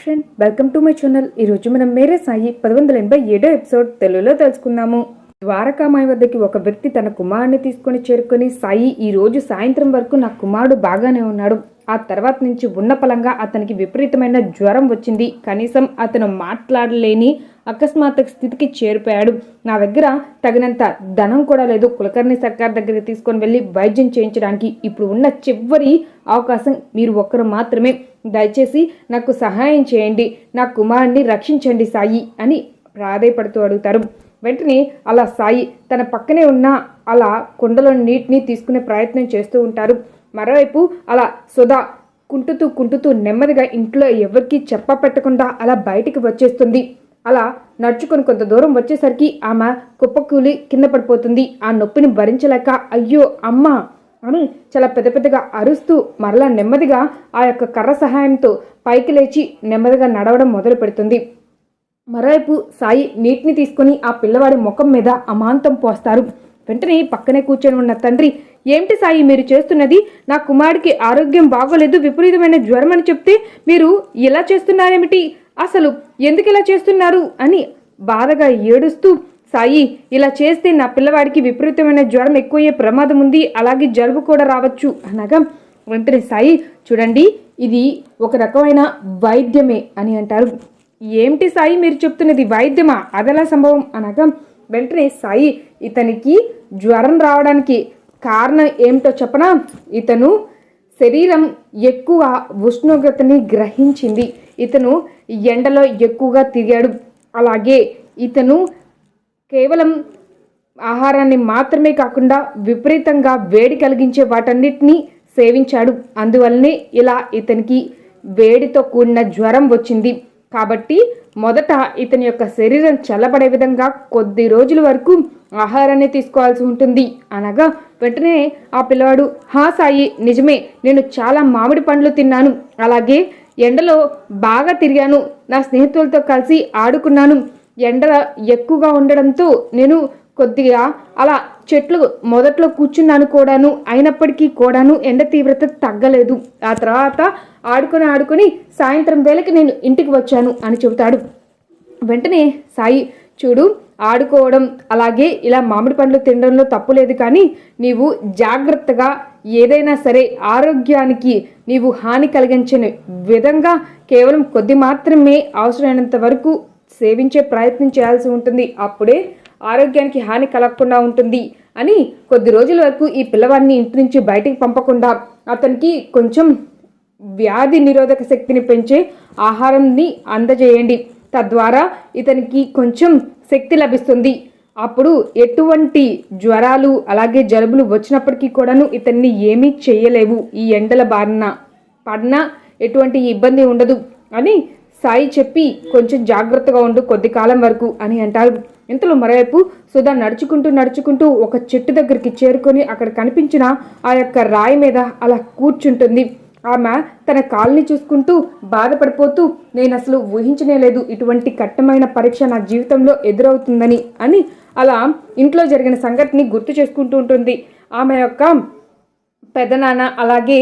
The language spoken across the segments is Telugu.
Friend welcome to my channel. ఈరోజు మనం మేరే సాయి పది వందల ఎనభై ఏడో ఎపిసోడ్ తెలుగులో తెలుసుకుందాము. ద్వారకామాయి వద్దకి ఒక వ్యక్తి తన కుమారుని తీసుకొని చేరుకొని సాయి ఈ రోజు సాయంత్రం వరకు నా కుమారుడు బాగానే ఉన్నాడు. ఆ తర్వాత నుంచి ఉన్న పలంగా అతనికి విపరీతమైన జ్వరం వచ్చింది. కనీసం అతను మాట్లాడలేని అకస్మాత్ స్థితికి చేరిపోయాడు. నా దగ్గర తగినంత ధనం కూడా లేదు. కులకర్ణి సర్కార్ దగ్గరికి తీసుకొని వెళ్ళి వైద్యం చేయించడానికి ఇప్పుడు ఉన్న చివరి అవకాశం మీరు ఒక్కరు మాత్రమే. దయచేసి నాకు సహాయం చేయండి. నా కుమారుణ్ణి రక్షించండి సాయి అని ప్రాధేయపడుతూ అడుగుతారు. వెంటనే అలా సాయి తన పక్కనే ఉన్న అలా కుండలో నీటిని తీసుకునే ప్రయత్నం చేస్తూ ఉంటారు. మరోవైపు అలా సుధా కుంటుతూ కుంటుతూ నెమ్మదిగా ఇంట్లో ఎవరికీ చెప్ప పెట్టకుండా అలా బయటికి వచ్చేస్తుంది. అలా నడుచుకొని కొంత దూరం వచ్చేసరికి ఆమె కుప్పకూలి కింద పడిపోతుంది. ఆ నొప్పిని భరించలేక అయ్యో అమ్మ అని చాలా పెద్ద పెద్దగా అరుస్తూ మరలా నెమ్మదిగా ఆ యొక్క కర్ర సహాయంతో పైకి లేచి నెమ్మదిగా నడవడం మొదలు పెడుతుంది. మరోవైపు సాయి నీటిని తీసుకొని ఆ పిల్లవాడి ముఖం మీద అమాంతం పోస్తారు. వెంటనే పక్కనే కూర్చొని ఉన్న తండ్రి ఏమిటి సాయి మీరు చేస్తున్నది? నా కుమారుడికి ఆరోగ్యం బాగోలేదు విపరీతమైన జ్వరం అని చెప్తే మీరు ఇలా చేస్తున్నారేమిటి? అసలు ఎందుకు ఇలా చేస్తున్నారు అని బాధగా ఏడుస్తూ సాయి ఇలా చేస్తే నా పిల్లవాడికి విపరీతమైన జ్వరం ఎక్కువయ్యే ప్రమాదం ఉంది అలాగే జలుబు కూడా రావచ్చు అనగా వెంటనే సాయి చూడండి ఇది ఒక రకమైన వైద్యమే అని అంటారు. ఏమిటి సాయి మీరు చెప్తున్నది వైద్యమా? అదెలా సంభవం? అనగా వెంటనే సాయి ఇతనికి జ్వరం రావడానికి కారణం ఏమిటో చెప్పనా? ఇతను శరీరం ఎక్కువ ఉష్ణోగ్రతని గ్రహించింది. ఇతను ఎండలో ఎక్కువగా తిరిగాడు. అలాగే ఇతను కేవలం ఆహారాన్ని మాత్రమే కాకుండా విపరీతంగా వేడి కలిగించే వాటన్నిటినీ సేవించాడు. అందువల్లనే ఇలా ఇతనికి వేడితో కూడిన జ్వరం వచ్చింది. కాబట్టి మొదట ఇతని యొక్క శరీరం చల్లబడే విధంగా కొద్ది రోజుల వరకు ఆహారాన్ని తీసుకోవాల్సి ఉంటుంది. అనగా వెంటనే ఆ పిల్లవాడు హా సాయి నిజమే నేను చాలా మామిడి పండ్లు తిన్నాను. అలాగే ఎండలో బాగా తిరిగాను. నా స్నేహితులతో కలిసి ఆడుకున్నాను. ఎండ ఎక్కువగా ఉండడంతో నేను కొద్దిగా అలా చెట్లు మొదట్లో కూర్చున్నాను కూడాను. అయినప్పటికీ కూడాను ఎండ తీవ్రత తగ్గలేదు. ఆ తర్వాత ఆడుకొని ఆడుకొని సాయంత్రం వేళకి నేను ఇంటికి వచ్చాను అని చెబుతాడు. వెంటనే సాయి చూడు ఆడుకోవడం అలాగే ఇలా మామిడి పండ్లు తినడంలో తప్పు లేదు కానీ నీవు జాగ్రత్తగా ఏదైనా సరే ఆరోగ్యానికి నీవు హాని కలిగించని విధంగా కేవలం కొద్ది మాత్రమే అవసరమైనంత వరకు సేవించే ప్రయత్నం చేయాల్సి ఉంటుంది. అప్పుడే ఆరోగ్యానికి హాని కలగకుండా ఉంటుంది అని కొద్ది రోజుల వరకు ఈ పిల్లవాడిని ఇంటి నుంచి బయటికి పంపకుండా అతనికి కొంచెం వ్యాధి నిరోధక శక్తిని పెంచే ఆహారాన్ని అందజేయండి. తద్వారా ఇతనికి కొంచెం శక్తి లభిస్తుంది. అప్పుడు ఎటువంటి జ్వరాలు అలాగే జలుబులు వచ్చినప్పటికీ కూడాను ఇతన్ని ఏమీ చేయలేవు. ఈ ఎండల బారిన పడినా ఎటువంటి ఇబ్బంది ఉండదు అని సాయి చెప్పి కొంచెం జాగ్రత్తగా ఉండు కొద్ది కాలం వరకు అని అంటారు. ఇంతలో మరోవైపు సుధా నడుచుకుంటూ నడుచుకుంటూ ఒక చెట్టు దగ్గరికి చేరుకొని అక్కడ కనిపించిన ఆ యొక్క రాయి మీద అలా కూర్చుంటుంది. ఆమె తన కాల్ని చూసుకుంటూ బాధపడిపోతూ నేను అసలు ఊహించనే లేదు ఇటువంటి కట్టమైన పరీక్ష నా జీవితంలో ఎదురవుతుందని అని అలా ఇంట్లో జరిగిన సంఘటనని గుర్తు చేసుకుంటూ ఉంటుంది. ఆమె యొక్క పెదనాన్న అలాగే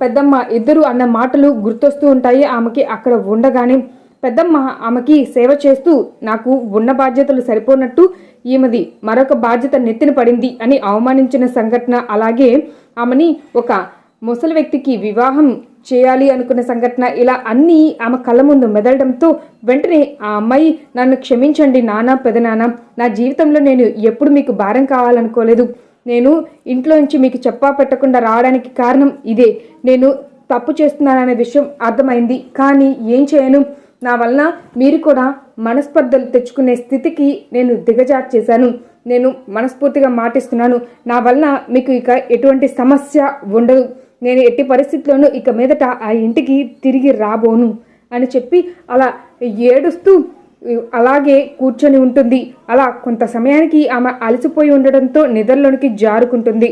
పెద్దమ్మ ఇద్దరు అన్న మాటలు గుర్తొస్తూ ఉంటాయి. ఆమెకి అక్కడ ఉండగానే పెద్దమ్మ ఆమెకి సేవ చేస్తూ నాకు ఉన్న బాధ్యతలు సరిపోనట్టు ఈమెది మరొక బాధ్యత నెత్తిన పడింది అని అవమానించిన సంఘటన అలాగే ఆమెని ఒక ముసలి వ్యక్తికి వివాహం చేయాలి అనుకున్న సంఘటన ఇలా అన్నీ ఆమె కళ్ళ ముందు మెదలడంతో వెంటనే ఆ అమ్మాయి నన్ను క్షమించండి నాన్న పెదనాన్న నా జీవితంలో నేను ఎప్పుడు మీకు భారం కావాలనుకోలేదు. నేను ఇంట్లో నుంచి మీకు చెప్పా పెట్టకుండా రావడానికి కారణం ఇదే. నేను తప్పు చేస్తున్నాననే విషయం అర్థమైంది. కానీ ఏం చేయను? నా వలన మీరు కూడా మనస్పర్ధలు తెచ్చుకునే స్థితికి నేను దిగజారు చేశాను నేను మనస్ఫూర్తిగా మాటిస్తున్నాను. నా వలన మీకు ఇక ఎటువంటి సమస్య ఉండదు. నేను ఎట్టి పరిస్థితుల్లోనూ ఇక మీదట ఆ ఇంటికి తిరిగి రాబోను అని చెప్పి అలా ఏడుస్తూ అలాగే కూర్చొని ఉంటుంది. అలా కొంత సమయానికి ఆమె అలసిపోయి ఉండడంతో నిద్రలోనికి జారుకుంటుంది.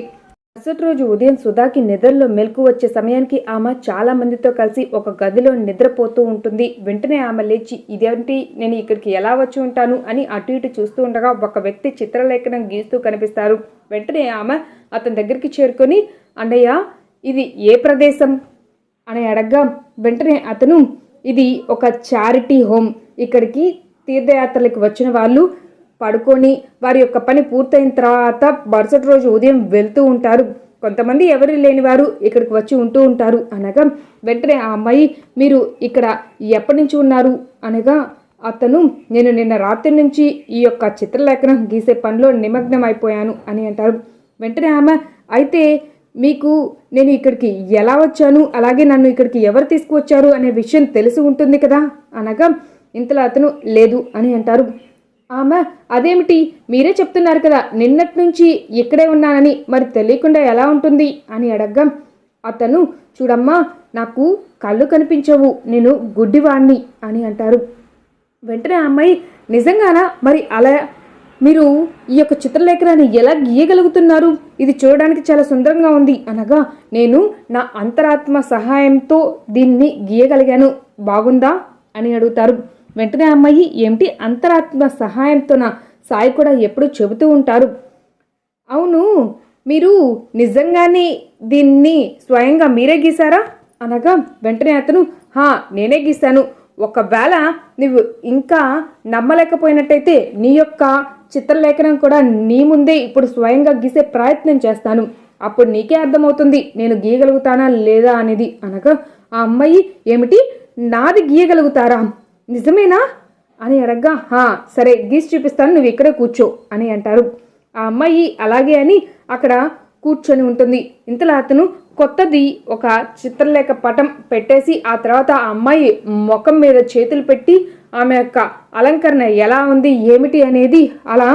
మరుసటి రోజు ఉదయం సుధాకి నిద్రలో మెలకు వచ్చే సమయానికి ఆమె చాలా మందితో కలిసి ఒక గదిలో నిద్రపోతూ ఉంటుంది. వెంటనే ఆమె లేచి ఇదేంటి? నేను ఇక్కడికి ఎలా వచ్చి ఉంటాను? అని అటు ఇటు చూస్తూ ఉండగా ఒక వ్యక్తి చిత్రలేఖనం గీస్తూ కనిపిస్తారు. వెంటనే ఆమె అతని దగ్గరికి చేరుకొని అన్నయ్య ఇది ఏ ప్రదేశం? అని అడగ్గా వెంటనే అతను ఇది ఒక చారిటీ హోమ్. ఇక్కడికి తీర్థయాత్రలకు వచ్చిన వాళ్ళు పడుకొని వారి యొక్క పని పూర్తయిన తర్వాత మరుసటి రోజు ఉదయం వెళ్తూ ఉంటారు. కొంతమంది ఎవరు లేని వారు ఇక్కడికి వచ్చి ఉంటూ ఉంటారు అనగా వెంటనే ఆ అమ్మాయి మీరు ఇక్కడ ఎప్పటి నుంచి ఉన్నారు? అనగా అతను నేను నిన్న రాత్రి నుంచి ఈ యొక్క చిత్రలేఖనం గీసే పనిలో నిమగ్నం అయిపోయాను అని అంటారు. వెంటనే ఆమె అయితే మీకు నేను ఇక్కడికి ఎలా వచ్చాను? అలాగే నన్ను ఇక్కడికి ఎవరు తీసుకువచ్చారు అనే విషయం తెలిసి ఉంటుంది కదా? అనగా ఇంతలో అతను లేదు అని అంటారు. ఆమె అదేమిటి? మీరే చెప్తున్నారు కదా నిన్నటి నుంచి ఇక్కడే ఉన్నానని మరి తెలియకుండా ఎలా ఉంటుంది? అని అడగ్గా అతను చూడమ్మా నాకు కళ్ళు కనిపించవు నేను గుడ్డివాణ్ణి అని అంటారు. వెంటనే ఆ అమ్మాయి నిజంగానా? మరి అలా మీరు ఈ యొక్క చిత్రలేఖనాన్ని ఎలా గీయగలుగుతున్నారు? ఇది చూడడానికి చాలా సుందరంగా ఉంది. అనగా నేను నా అంతరాత్మ సహాయంతో దీన్ని గీయగలిగాను. బాగుందా? అని అడుగుతారు. వెంటనే అమ్మాయి ఏమిటి? అంతరాత్మ సహాయంతో నా సాయి కూడా ఎప్పుడు చెబుతూ ఉంటారు. అవును. మీరు నిజంగానే దీన్ని స్వయంగా మీరే గీసారా అనగా వెంటనే అతను హా నేనే గీశాను. ఒకవేళ నువ్వు ఇంకా నమ్మలేకపోయినట్టయితే నీ యొక్క చిత్రలేఖనం కూడా నీ ముందే ఇప్పుడు స్వయంగా గీసే ప్రయత్నం చేస్తాను. అప్పుడు నీకే అర్థమవుతుంది నేను గీయగలుగుతానా లేదా అనేది. అనగా ఆ అమ్మాయి ఏమిటి? నాది గీయగలుగుతారా? నిజమేనా? అని అడగ్గా హా సరే గీసి చూపిస్తాను నువ్వు ఇక్కడే కూర్చో అని అంటారు. ఆ అమ్మాయి అలాగే అని అక్కడ కూర్చొని ఉంటుంది. ఇంతలో అతను కొత్తది ఒక చిత్రలేఖ పటం పెట్టేసి ఆ తర్వాత ఆ అమ్మాయి ముఖం మీద చేతులు పెట్టి ఆమె యొక్క అలంకరణ ఎలా ఉంది ఏమిటి అనేది అలా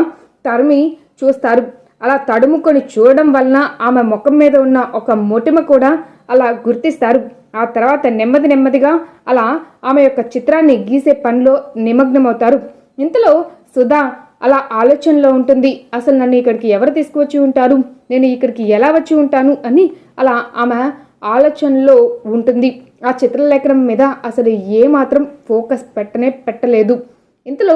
తరిమి చూస్తారు. అలా తడుముకొని చూడడం వలన ఆమె ముఖం మీద ఉన్న ఒక మొటిమ కూడా అలా గుర్తిస్తారు. ఆ తర్వాత నెమ్మది నెమ్మదిగా అలా ఆమె యొక్క చిత్రాన్ని గీసే పనిలో నిమగ్నమవుతారు. ఇంతలో సుధా అలా ఆలోచనలో ఉంటుంది. అసలు నన్ను ఇక్కడికి ఎవరు తీసుకువచ్చి ఉంటారు? నేను ఇక్కడికి ఎలా వచ్చి ఉంటాను? అని అలా ఆమె ఆలోచనలో ఉంటుంది. ఆ చిత్రలేఖనం మీద అసలు ఏమాత్రం ఫోకస్ పెట్టనే పెట్టలేదు. ఇంతలో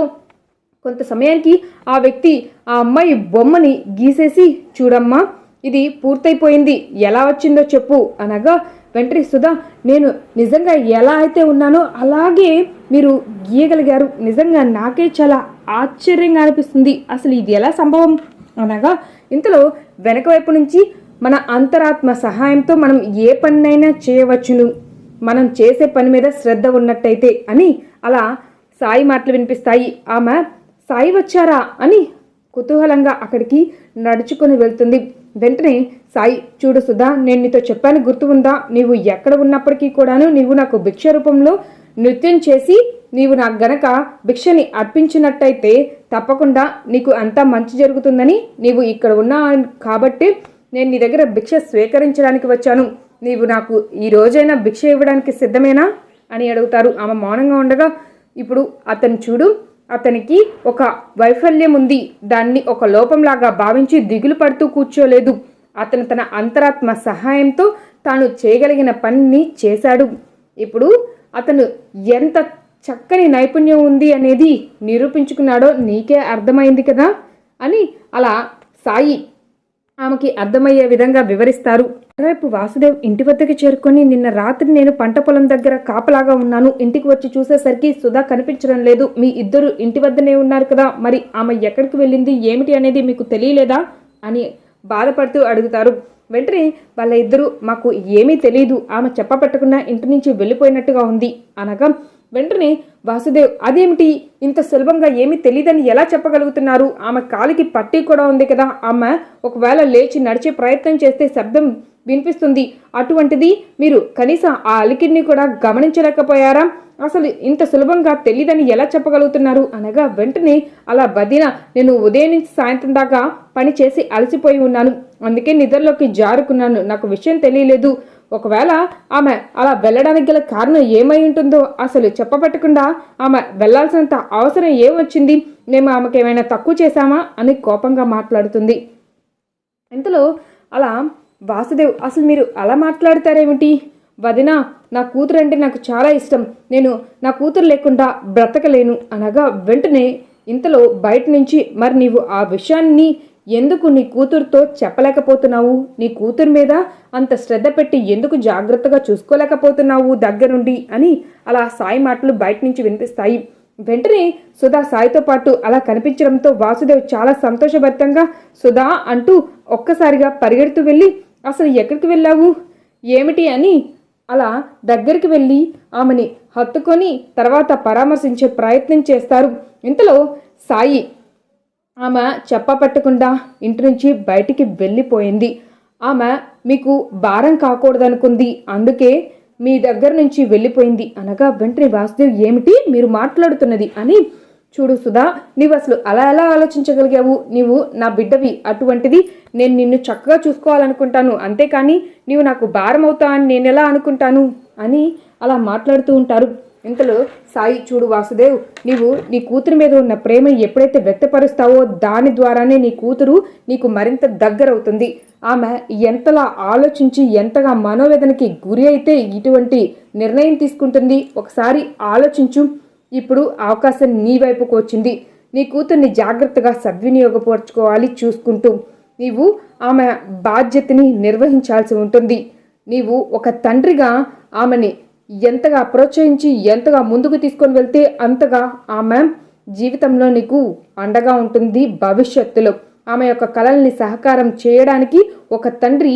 కొంత సమయానికి ఆ వ్యక్తి ఆ అమ్మాయి బొమ్మని గీసేసి చూడమ్మా ఇది పూర్తయిపోయింది. ఎలా వచ్చిందో చెప్పు అనగా వెంటనే సుధా నేను నిజంగా ఎలా అయితే ఉన్నానో అలాగే మీరు గీయగలిగారు. నిజంగా నాకే చాలా ఆశ్చర్యంగా అనిపిస్తుంది. అసలు ఇది ఎలా సంభవం? అనగా ఇంతలో వెనక వైపు నుంచి మన అంతరాత్మ సహాయంతో మనం ఏ పనినైనా చేయవచ్చును. మనం చేసే పని మీద శ్రద్ధ ఉన్నట్టయితే అని అలా సాయి మాటలు వినిపిస్తాయి. ఆమె సాయి వచ్చారా? అని కుతూహలంగా అక్కడికి నడుచుకొని వెళ్తుంది. వెంటనే సాయి చూడు సుధా నేను నీతో చెప్పాను గుర్తు ఉందా? నీవు ఎక్కడ ఉన్నప్పటికీ కూడాను నీవు నాకు భిక్ష రూపంలో నృత్యం చేసి నీవు నాకు గనక భిక్షని అర్పించినట్టయితే తప్పకుండా నీకు అంతా మంచి జరుగుతుందని నీవు ఇక్కడ ఉన్నా కాబట్టి నేను నీ దగ్గర భిక్ష స్వీకరించడానికి వచ్చాను. నీవు నాకు ఈ రోజైనా భిక్ష ఇవ్వడానికి సిద్ధమేనా? అని అడుగుతారు. ఆమె మౌనంగా ఉండగా ఇప్పుడు అతను చూడు అతనికి ఒక వైఫల్యం ఉంది. దాన్ని ఒక లోపంలాగా భావించి దిగులు పడుతూ కూర్చోలేదు. అతను తన అంతరాత్మ సహాయంతో తాను చేయగలిగిన పనిని చేశాడు. ఇప్పుడు అతను ఎంత చక్కని నైపుణ్యం ఉంది అనేది నిరూపించుకున్నాడో నీకే అర్థమైంది కదా? అని అలా సాయి ఆమెకి అర్థమయ్యే విధంగా వివరిస్తారు. రేపు వాసుదేవ్ ఇంటి వద్దకి చేరుకొని నిన్న రాత్రి నేను పంట పొలం దగ్గర కాపలాగా ఉన్నాను. ఇంటికి వచ్చి చూసేసరికి సుధా కనిపించడం లేదు. మీ ఇద్దరు ఇంటి వద్దనే ఉన్నారు కదా మరి ఆమె ఎక్కడికి వెళ్ళింది? ఏమిటి అనేది మీకు తెలియలేదా? అని బాధపడుతూ అడుగుతారు. వెంటనే వాళ్ళ ఇద్దరు మాకు ఏమీ తెలియదు ఆమె చెప్పపెట్టకుండా ఇంటి నుంచి వెళ్ళిపోయినట్టుగా ఉంది. అనగా వెంటనే వాసుదేవ్ అదేమిటి? ఇంత సులభంగా ఏమీ తెలియదని ఎలా చెప్పగలుగుతున్నారు? ఆమె కాలికి పట్టి కూడా ఉంది కదా. ఆమె ఒకవేళ లేచి నడిచే ప్రయత్నం చేస్తే శబ్దం వినిపిస్తుంది. అటువంటిది మీరు కనీసం ఆ అలికిడిని కూడా గమనించలేకపోయారా? అసలు ఇంత సులభంగా తెలియదని ఎలా చెప్పగలుగుతున్నారు? అనగా వెంటనే అలా బదిన నేను ఉదయం నుంచి సాయంత్రం దాకా పని చేసి అలసిపోయి ఉన్నాను. అందుకే నిద్రలోకి జారుకున్నాను. నాకు విషయం తెలియలేదు. ఒకవేళ ఆమె అలా వెళ్ళడానికి గల కారణం ఏమై ఉంటుందో అసలు చెప్పబట్టకుండా ఆమె వెళ్ళాల్సినంత అవసరం ఏమొచ్చింది మేము ఆమెకు ఏమైనా తక్కువ చేశామా? అని కోపంగా మాట్లాడుతుంది. ఇంతలో అలా వాసుదేవ్ అసలు మీరు అలా మాట్లాడతారేమిటి? వదిన నా కూతురు అంటే నాకు చాలా ఇష్టం. నేను నా కూతురు లేకుండా బ్రతకలేను. అనగా వెంటనే ఇంతలో బయట నుంచి మరి నీవు ఆ విషయాన్ని ఎందుకు నీ కూతురుతో చెప్పలేకపోతున్నావు? నీ కూతురు మీద అంత శ్రద్ధ పెట్టి ఎందుకు జాగ్రత్తగా చూసుకోలేకపోతున్నావు దగ్గరుండి అని అలా సాయి మాటలు బయట నుంచి వినిపిస్తాయి. వెంటనే సుధా సాయితో పాటు అలా కనిపించడంతో వాసుదేవ్ చాలా సంతోషభరితంగా సుధా అంటూ ఒక్కసారిగా పరిగెడుతూ వెళ్ళి అసలు ఎక్కడికి వెళ్ళావు? ఏమిటి? అని అలా దగ్గరికి వెళ్ళి ఆమెని హత్తుకొని తర్వాత పరామర్శించే ప్రయత్నం చేస్తారు. ఇంతలో సాయి ఆమె చెప్పపట్టకుండా ఇంటి నుంచి బయటికి వెళ్ళిపోయింది. ఆమె మీకు భారం కాకూడదనుకుంది. అందుకే మీ దగ్గర నుంచి వెళ్ళిపోయింది. అనగా వెంటనే వాసుదేవ్ ఏమిటి? మీరు మాట్లాడుతున్నది అని. చూడు సుధా నీవు అసలు అలా ఎలా ఆలోచించగలిగావు? నీవు నా బిడ్డవి. అటువంటిది నేను నిన్ను చక్కగా చూసుకోవాలనుకుంటాను. అంతేకాని నీవు నాకు భారం అవుతా అని నేను ఎలా అనుకుంటాను? అని అలా మాట్లాడుతూ ఉంటారు ఇంతలో సాయి చూడు వాసుదేవ్ నీవు నీ కూతురు మీద ఉన్న ప్రేమను ఎప్పుడైతే వ్యక్తపరుస్తావో దాని ద్వారానే నీ కూతురు నీకు మరింత దగ్గరవుతుంది. ఆమె ఎంతలా ఆలోచించి ఎంతగా మనోవేదనకి గురి అయితే ఇటువంటి నిర్ణయం తీసుకుంటుంది. ఒకసారి ఆలోచించు. ఇప్పుడు అవకాశం నీ వైపుకు వచ్చింది. నీ కూతుర్ని జాగ్రత్తగా సద్వినియోగపరచుకోవాలి చూసుకుంటూ. నీవు ఆమె బాధ్యతని నిర్వహించాల్సి ఉంటుంది. నీవు ఒక తండ్రిగా ఆమెని ఎంతగా ప్రోత్సహించి ఎంతగా ముందుకు తీసుకొని వెళ్తే అంతగా ఆమె జీవితంలో నీకు అండగా ఉంటుంది భవిష్యత్తులో. ఆమె యొక్క కళల్ని సహకారం చేయడానికి ఒక తండ్రి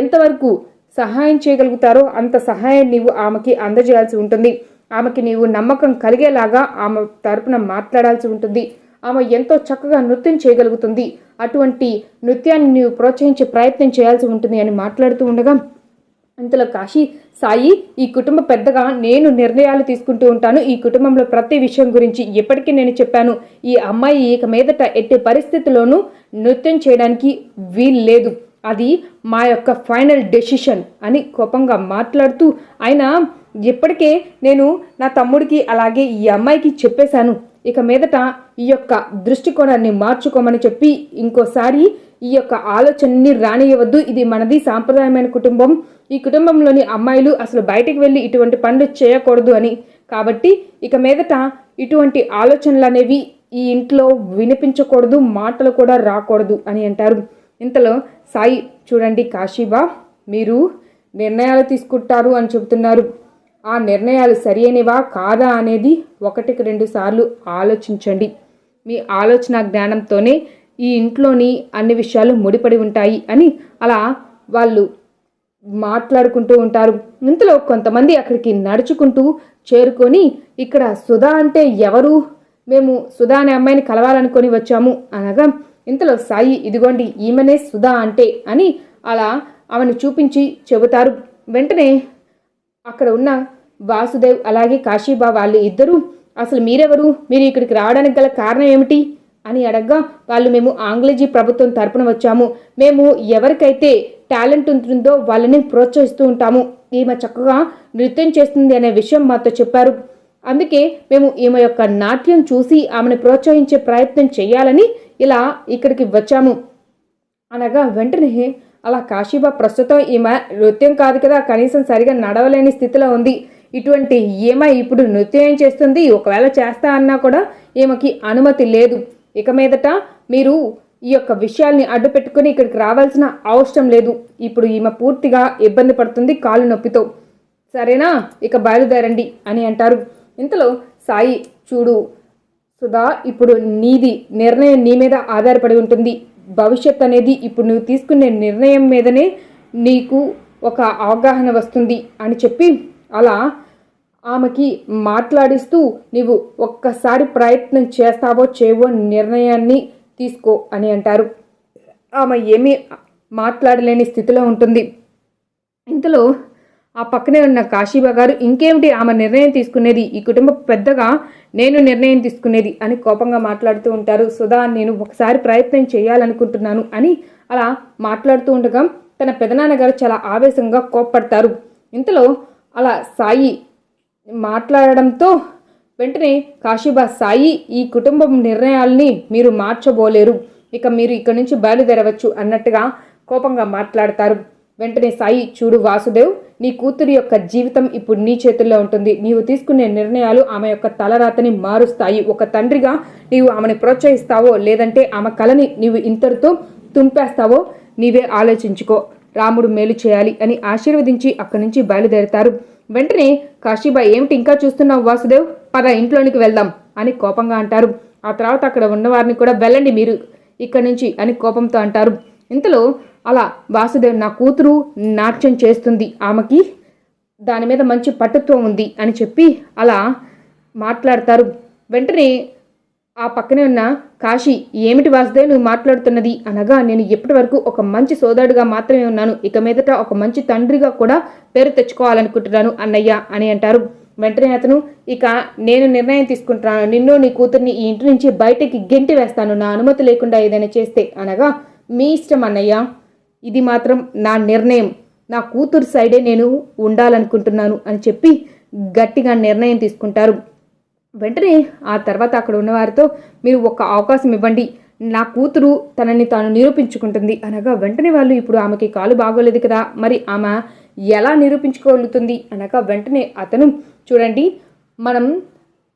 ఎంతవరకు సహాయం చేయగలుగుతారో అంత సహాయం నీవు ఆమెకి అందజేయాల్సి ఉంటుంది. ఆమెకి నీవు నమ్మకం కలిగేలాగా ఆమె తరపున మాట్లాడాల్సి ఉంటుంది. ఆమె ఎంతో చక్కగా నృత్యం చేయగలుగుతుంది. అటువంటి నృత్యాన్ని నీవు ప్రోత్సహించే ప్రయత్నం చేయాల్సి ఉంటుంది అని మాట్లాడుతూ ఉండగా ఇంతలో కాశీ సాయి ఈ కుటుంబ పెద్దగా నేను నిర్ణయాలు తీసుకుంటూ ఉంటాను. ఈ కుటుంబంలో ప్రతి విషయం గురించి ఇప్పటికీ నేను చెప్పాను. ఈ అమ్మాయి ఇక మీదట ఎట్టి పరిస్థితుల్లోనూ నృత్యం చేయడానికి వీలు లేదు అది మా యొక్క ఫైనల్ డెసిషన్ అని కోపంగా మాట్లాడుతూ ఆయన ఇప్పటికే నేను నా తమ్ముడికి అలాగే ఈ అమ్మాయికి చెప్పేశాను. ఇక మీదట ఈ యొక్క దృష్టికోణాన్ని మార్చుకోమని చెప్పి ఇంకోసారి ఈ యొక్క ఆలోచనని రానియవద్దు. ఇది మనది సాంప్రదాయమైన కుటుంబం. ఈ కుటుంబంలోని అమ్మాయిలు అసలు బయటికి వెళ్ళి ఇటువంటి పనులు చేయకూడదు అని. కాబట్టి ఇక మీదట ఇటువంటి ఆలోచనలు అనేవి ఈ ఇంట్లో వినిపించకూడదు మాటలు కూడా రాకూడదు అని అంటారు. ఇంతలో సాయి చూడండి కాశీబా మీరు నిర్ణయాలు తీసుకుంటారు అని చెబుతున్నారు. ఆ నిర్ణయాలు సరైనవా కాదా అనేది ఒకటికి రెండు సార్లు ఆలోచించండి. మీ ఆలోచన జ్ఞానంతోనే ఈ ఇంట్లోని అన్ని విషయాలు ముడిపడి ఉంటాయి అని అలా వాళ్ళు మాట్లాడుకుంటూ ఉంటారు. ఇంతలో కొంతమంది అక్కడికి నడుచుకుంటూ చేరుకొని ఇక్కడ సుధా అంటే ఎవరు? మేము సుధా అనే అమ్మాయిని కలవాలనుకొని వచ్చాము అనగా ఇంతలో సాయి ఇదిగోండి ఈమెనే సుధా అంటే అని అలా ఆమెను చూపించి చెబుతారు. వెంటనే అక్కడ ఉన్న వాసుదేవ్ అలాగే కాశీబా వాళ్ళు ఇద్దరు అసలు మీరెవరు? మీరు ఇక్కడికి రావడానికి గల కారణం ఏమిటి? అని అడగ్గా వాళ్ళు మేము ఆంగ్లేజీ ప్రభుత్వం తరపున వచ్చాము. మేము ఎవరికైతే టాలెంట్ ఉంటుందో వాళ్ళని ప్రోత్సహిస్తూ ఉంటాము. ఈమె చక్కగా నృత్యం చేస్తుంది అనే విషయం మాతో చెప్పారు. అందుకే మేము ఈమె యొక్క నాట్యం చూసి ఆమెను ప్రోత్సహించే ప్రయత్నం చేయాలని ఇలా ఇక్కడికి వచ్చాము. అనగా వెంటనే అలా కాశీబా ప్రస్తుతం ఈమె నృత్యం కాదు కదా కనీసం సరిగా నడవలేని స్థితిలో ఉంది. ఇటువంటి ఈమె ఇప్పుడు నృత్యం చేస్తుంది? ఒకవేళ చేస్తా అన్నా కూడా ఈమెకి అనుమతి లేదు. ఇక మీదట మీరు ఈ యొక్క విషయాల్ని అడ్డు పెట్టుకుని ఇక్కడికి రావాల్సిన అవసరం లేదు. ఇప్పుడు ఈమె పూర్తిగా ఇబ్బంది పడుతుంది కాలు నొప్పితో. సరేనా? ఇక బయలుదేరండి అని అంటారు. ఇంతలో సాయి చూడు సుధా ఇప్పుడు నీది నిర్ణయం నీ మీద ఆధారపడి ఉంటుంది. భవిష్యత్ అనేది ఇప్పుడు నువ్వు తీసుకునే నిర్ణయం మీదనే నీకు ఒక అవగాహన వస్తుంది అని చెప్పి అలా ఆమెకి మాట్లాడిస్తూ నీవు ఒక్కసారి ప్రయత్నం చేస్తావో చేయవో నిర్ణయాన్ని తీసుకో అని అంటారు. ఆమె ఏమీ మాట్లాడలేని స్థితిలో ఉంటుంది. ఇంతలో ఆ పక్కనే ఉన్న కాశీబా గారు ఇంకేమిటి ఆమె నిర్ణయం తీసుకునేది? ఈ కుటుంబ పెద్దగా నేను నిర్ణయం తీసుకునేది అని కోపంగా మాట్లాడుతూ ఉంటారు. సుధా నేను ఒకసారి ప్రయత్నం చేయాలనుకుంటున్నాను అని అలా మాట్లాడుతూ ఉండగా తన పెదనాన్నగారు చాలా ఆవేశంగా కోప్పడతారు. ఇంతలో అలా సాయి మాట్లాడడంతో వెంటనే కాశీబా సాయి ఈ కుటుంబం నిర్ణయాల్ని మీరు మార్చబోలేరు. ఇక మీరు ఇక్కడి నుంచి బయలుదేరవచ్చు అన్నట్టుగా కోపంగా మాట్లాడతారు. వెంటనే సాయి చూడు వాసుదేవ్ నీ కూతురి యొక్క జీవితం ఇప్పుడు నీ చేతుల్లో ఉంటుంది. నీవు తీసుకునే నిర్ణయాలు ఆమె యొక్క తలరాతని మారుస్తాయి. ఒక తండ్రిగా నీవు ఆమెను ప్రోత్సహిస్తావో లేదంటే ఆమె కళని నీవు ఇంతటితో తుంపేస్తావో నీవే ఆలోచించుకో. రాముడు మేలు చేయాలి అని ఆశీర్వదించి అక్కడి నుంచి బయలుదేరుతారు. వెంటనే కాశీబాయ్ ఏమిటి ఇంకా చూస్తున్నావు వాసుదేవ్? పద ఇంట్లోనికి వెళ్దాం అని కోపంగా అంటారు. ఆ తర్వాత అక్కడ ఉన్నవారిని కూడా వెళ్ళండి మీరు ఇక్కడి నుంచి అని కోపంతో అంటారు. ఇంతలో అలా వాసుదేవ్ నా కూతురు నాట్యం చేస్తుంది. ఆమెకి దాని మీద మంచి పట్టుత్వం ఉంది అని చెప్పి అలా మాట్లాడతారు. వెంటనే ఆ పక్కనే ఉన్న కాశీ ఏమిటి వాసుదేవ్ నువ్వు మాట్లాడుతున్నది? అనగా నేను ఇప్పటి వరకు ఒక మంచి సోదరుడిగా మాత్రమే ఉన్నాను. ఇక మీదట ఒక మంచి తండ్రిగా కూడా పేరు తెచ్చుకోవాలనుకుంటున్నాను అన్నయ్య అని అంటారు. వెంటనే అతను ఇక నేను నిర్ణయం తీసుకుంటున్నాను నిన్ను నీ కూతుర్ని ఈ ఇంటి నుంచి బయటకి గెంటి వేస్తాను నా అనుమతి లేకుండా ఏదైనా చేస్తే అనగా మీ ఇష్టం అన్నయ్య. ఇది మాత్రం నా నిర్ణయం. నా కూతురు సైడే నేను ఉండాలనుకుంటున్నాను అని చెప్పి గట్టిగా నిర్ణయం తీసుకుంటారు. వెంటనే ఆ తర్వాత అక్కడ ఉన్నవారితో మీరు ఒక అవకాశం ఇవ్వండి. నా కూతురు తనని తాను నిరూపించుకుంటుంది. అనగా వెంటనే వాళ్ళు ఇప్పుడు ఆమెకి కాలు బాగోలేదు కదా మరి ఆమె ఎలా నిరూపించుకోగలుగుతుంది? అనగా వెంటనే అతను చూడండి మనం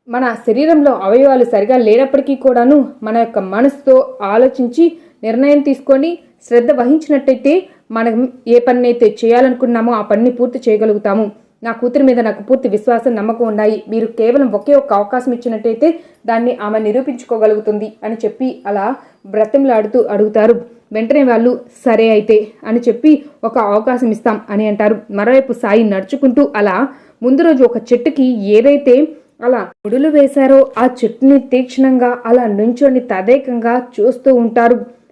మన శరీరంలో అవయవాలు సరిగా లేనప్పటికీ కూడాను మన యొక్క మనసుతో ఆలోచించి నిర్ణయం తీసుకొని శ్రద్ధ వహించినట్టయితే మనం ఏ పని అయితే చేయాలనుకున్నామో ఆ పనిని పూర్తి చేయగలుగుతాము. నా కూతురి మీద నాకు పూర్తి విశ్వాసం నమ్మకం ఉన్నాయి. మీరు కేవలం ఒకే ఒక్క అవకాశం ఇచ్చినట్టయితే దాన్ని ఆమె నిరూపించుకోగలుగుతుంది అని చెప్పి అలా బ్రతంలాడుతూ అడుగుతారు. వెంటనే వాళ్ళు సరే అయితే అని చెప్పి ఒక అవకాశం ఇస్తాం అని అంటారు. మరోవైపు సాయి నడుచుకుంటూ అలా ముందు రోజు ఒక చెట్టుకి ఏదైతే అలా ముడులు వేశారో ఆ చెట్టుని తీక్షణంగా అలా నుంచొని తదేకంగా చూస్తూ ఉంటారు.